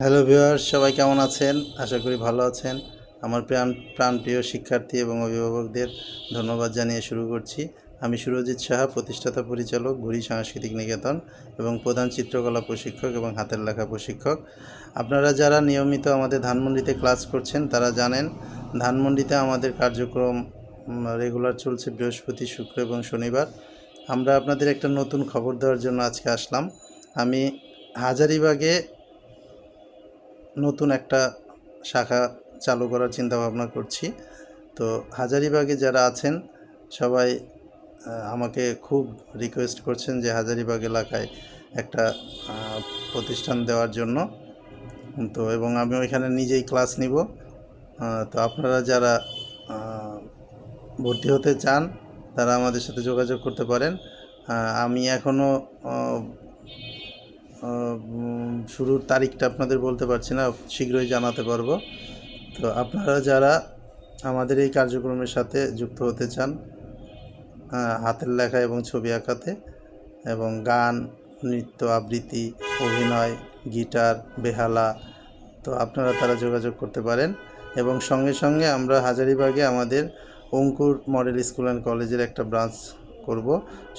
Hello viewers, সবাই কেমন আছেন? আশা করি ভালো আছেন। আমার প্রাণ, প্রাণপ্রিয় শিক্ষার্থী এবং অভিভাবকদের ধন্যবাদ জানিয়ে শুরু করছি। আমি সুরজিৎ সাহা, প্রতিষ্ঠাতা পরিচালক ঘুরি সাংস্কৃতিক নিকেতন এবং প্রধান চিত্রকলা প্রশিক্ষক এবং হাতের লেখা প্রশিক্ষক। আপনারা যারা নিয়মিত আমাদের ধানমন্ডিতে ক্লাস করছেন, তারা জানেন ধানমন্ডিতে আমাদের কার্যক্রম রেগুলার চলছে বৃহস্পতি, শুক্র এবং শনিবার। আমরা আপনাদের একটা নতুন খবর দেওয়ার জন্য আজকে আসলাম। আমি হাজারিবাগে নতুন একটা শাখা চালু করার চিন্তা ভাবনা করছি। তো হাজারিবাগে যারা আছেন, সবাই আমাকে খুব রিকোয়েস্ট করছেন যে হাজারিবাগ এলাকায় একটা প্রতিষ্ঠান দেওয়ার জন্য। তো এবং আমি ওইখানে নিজেই ক্লাস নিব। তো আপনারা যারা ভর্তি হতে চান, তারা আমাদের সাথে যোগাযোগ করতে পারেন। আমি এখনও শুরুর তারিখটা আপনাদের বলতে পারছি না, শীঘ্রই জানাতে পারব। তো আপনারা যারা আমাদের এই কার্যক্রমের সাথে যুক্ত হতে চান হাতের লেখা এবং ছবি আঁকাতে এবং গান, নৃত্য, আবৃত্তি, অভিনয়, গিটার, বেহালা, তো আপনারা তারা যোগাযোগ করতে পারেন। এবং সঙ্গে সঙ্গে আমরা হাজারিবাগে আমাদের অঙ্কুর মডেল স্কুল অ্যান্ড কলেজের একটা ব্রাঞ্চ করব।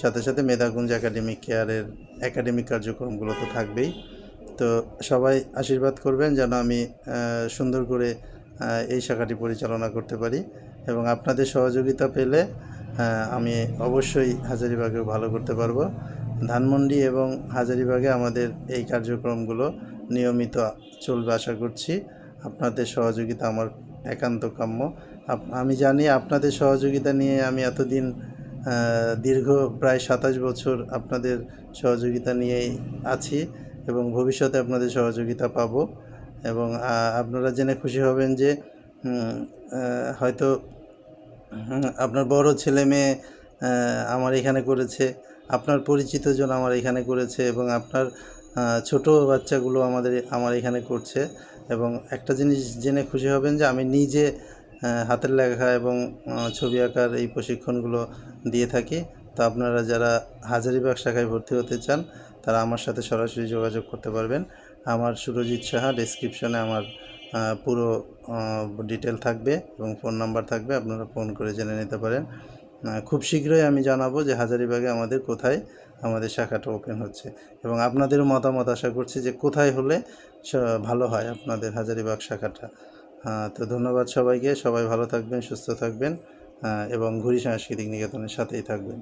সাথে সাথে মেধাকুঞ্জ একাডেমিক কেয়ারের একাডেমিক কার্যক্রমগুলো তো থাকবেই। তো সবাই আশীর্বাদ করবেন যেন আমি সুন্দর করে এই শাখাটি পরিচালনা করতে পারি এবং আপনাদের সহযোগিতা পেলে আমি অবশ্যই হাজারিবাগেও ভালো করতে পারব। ধানমন্ডি এবং হাজারিবাগে আমাদের এই কার্যক্রমগুলো নিয়মিত চলবে আশা করছি। আপনাদের সহযোগিতা আমার একান্ত কাম্য। আমি জানি আপনাদের সহযোগিতা নিয়ে আমি এতদিন দীর্ঘ প্রায় সাতাশ বছর আপনাদের সহযোগিতা নিয়েই আছি এবং ভবিষ্যতে আপনাদের সহযোগিতা পাব। এবং আপনারা জেনে খুশি হবেন যে হয়তো আপনার বড় ছেলে মেয়ে আমার এখানে করেছে, আপনার পরিচিত জন আমার এখানে করেছে এবং আপনার ছোট বাচ্চাগুলো আমাদের, আমার এখানে করছে। এবং একটা জিনিস জেনে খুশি হবেন যে, আমি নিজে হাতের লেখা এবং ছবি আঁকার এই প্রশিক্ষণগুলো দিয়ে থাকি। তো আপনারা যারা হাজারিবাগ শাখায় ভর্তি হতে চান, তারা আমার সাথে সরাসরি যোগাযোগ করতে পারবেন। আমার সুরজিৎ সাহা ডেসক্রিপশনে আমার পুরো ডিটেল থাকবে এবং ফোন নাম্বার থাকবে, আপনারা ফোন করে জেনে নিতে পারেন। খুব শীঘ্রই আমি জানাব যে হাজারিবাগে আমাদের কোথায় আমাদের শাখাটা ওপেন হচ্ছে এবং আপনাদেরও মতামত আশা করছি যে কোথায় হলে ভালো হয় আপনাদের হাজারিবাগ শাখাটা। তো ধন্যবাদ সবাইকে। সবাই ভালো থাকবেন সুস্থ থাকবেন এবং ঘুরি সাংস্কৃতিক নিকেতনের সাথেই থাকবেন।